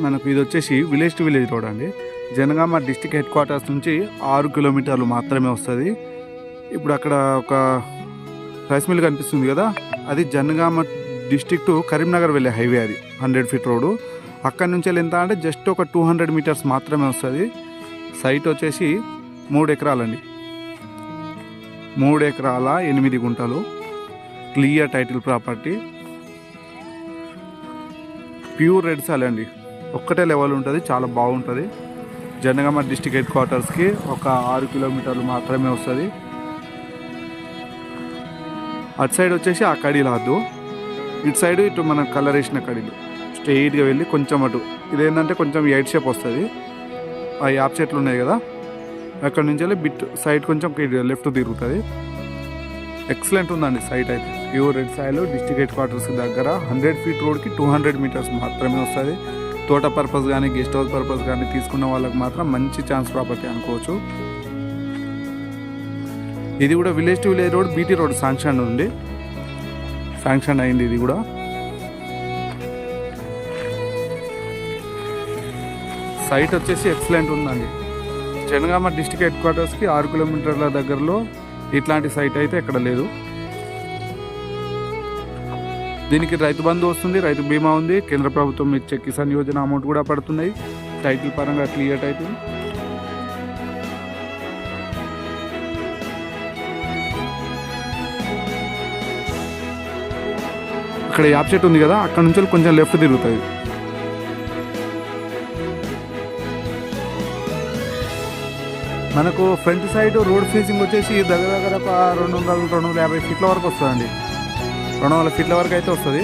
మనకు ఇది వచ్చేసి విలేజ్ టు విలేజ్ రోడ్ అండి. జనగామ డిస్టిక్ హెడ్ క్వార్టర్స్ నుంచి ఆరు కిలోమీటర్లు మాత్రమే వస్తుంది. ఇప్పుడు అక్కడ ఒక రైస్ మిల్ కనిపిస్తుంది కదా అది జనగామ డిస్టిక్ టు కరీంనగర్ వెళ్ళే హైవే అది హండ్రెడ్ ఫీట్ రోడ్డు. అక్కడి నుంచి వెళ్ళి ఎంత అంటే జస్ట్ ఒక టూ హండ్రెడ్ మీటర్స్ మాత్రమే వస్తుంది. సైట్ వచ్చేసి మూడు ఎకరాలండి. మూడు ఎకరాల ఎనిమిది గుంటలు. Clear title property. Pure red soil అండి. ఒక్కటే లెవెల్ ఉంటుంది చాలా బాగుంటుంది. జనగామ డిస్టిక్ హెడ్ క్వార్టర్స్కి ఒక ఆరు కిలోమీటర్లు మాత్రమే వస్తుంది. అటు సైడ్ వచ్చేసి ఆ కడీలు హద్దు ఇటు సైడ్ ఇటు మనం కలర్ వేసిన కడీలు స్ట్రెయిట్గా వెళ్ళి కొంచెం అటు. ఇదేంటంటే కొంచెం ఎయిట్ షేప్ వస్తుంది. ఆ యాప్ చెట్లు ఉన్నాయి కదా. అక్కడ నుంచి వెళ్ళి బిట్ సైడ్ కొంచెం లెఫ్ట్ తిరుగుతుంది. ఎక్సలెంట్ ఉందండి సైట్ అయితే. Pure red soil district head quarters దగ్గర హండ్రెడ్ ఫీట్ రోడ్కి టూ హండ్రెడ్ మీటర్స్ మాత్రమే వస్తుంది. తోట పర్పస్ కానీ గెస్ట్ హౌస్ పర్పస్ కానీ తీసుకున్న వాళ్ళకి మాత్రం మంచి ఛాన్స్ ప్రాపర్టీ అనుకోవచ్చు. ఇది కూడా village to village road BT road sanction ఉంది. శాంక్షన్ అయింది ఇది కూడా. సైట్ వచ్చేసి ఎక్సలెంట్ ఉందండి. జనగామ డిస్టిక్ హెడ్ క్వార్టర్స్కి ఆరు కిలోమీటర్ల దగ్గరలో ఇట్లాంటి సైట్ అయితే ఎక్కడ లేదు. దీనికి రైతు బంధు వస్తుంది రైతు బీమా ఉంది. కేంద్ర ప్రభుత్వం ఇచ్చే కిసాన్ యోజన అమౌంట్ కూడా పడుతున్నాయి. టైటిల్ పరంగా క్లియర్ టైటిల్. ఇక్కడ యాప్ చెట్టు ఉంది కదా అక్కడ నుంచి కొంచెం లెఫ్ట్ తిరుగుతుంది మనకు ఫ్రంట్ సైడ్ రోడ్ ఫేసింగ్ వచ్చేసి దగ్గర దగ్గర ఒక రెండు వందల రెండు వందల యాభై ఫీట్ల వరకు వస్తుందండి. రెండు వందల ఫీట్ల వరకు అయితే వస్తుంది.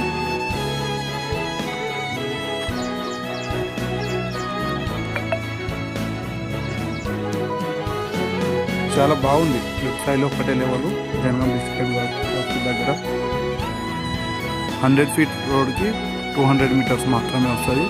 చాలా బాగుంది. లెఫ్ట్ సైడ్లో ఒకటే లెవెల్ జనగాం డిస్ట్రిక్ట్ దగ్గర హండ్రెడ్ ఫీట్ రోడ్కి టూ హండ్రెడ్ మీటర్స్ మాత్రమే వస్తుంది.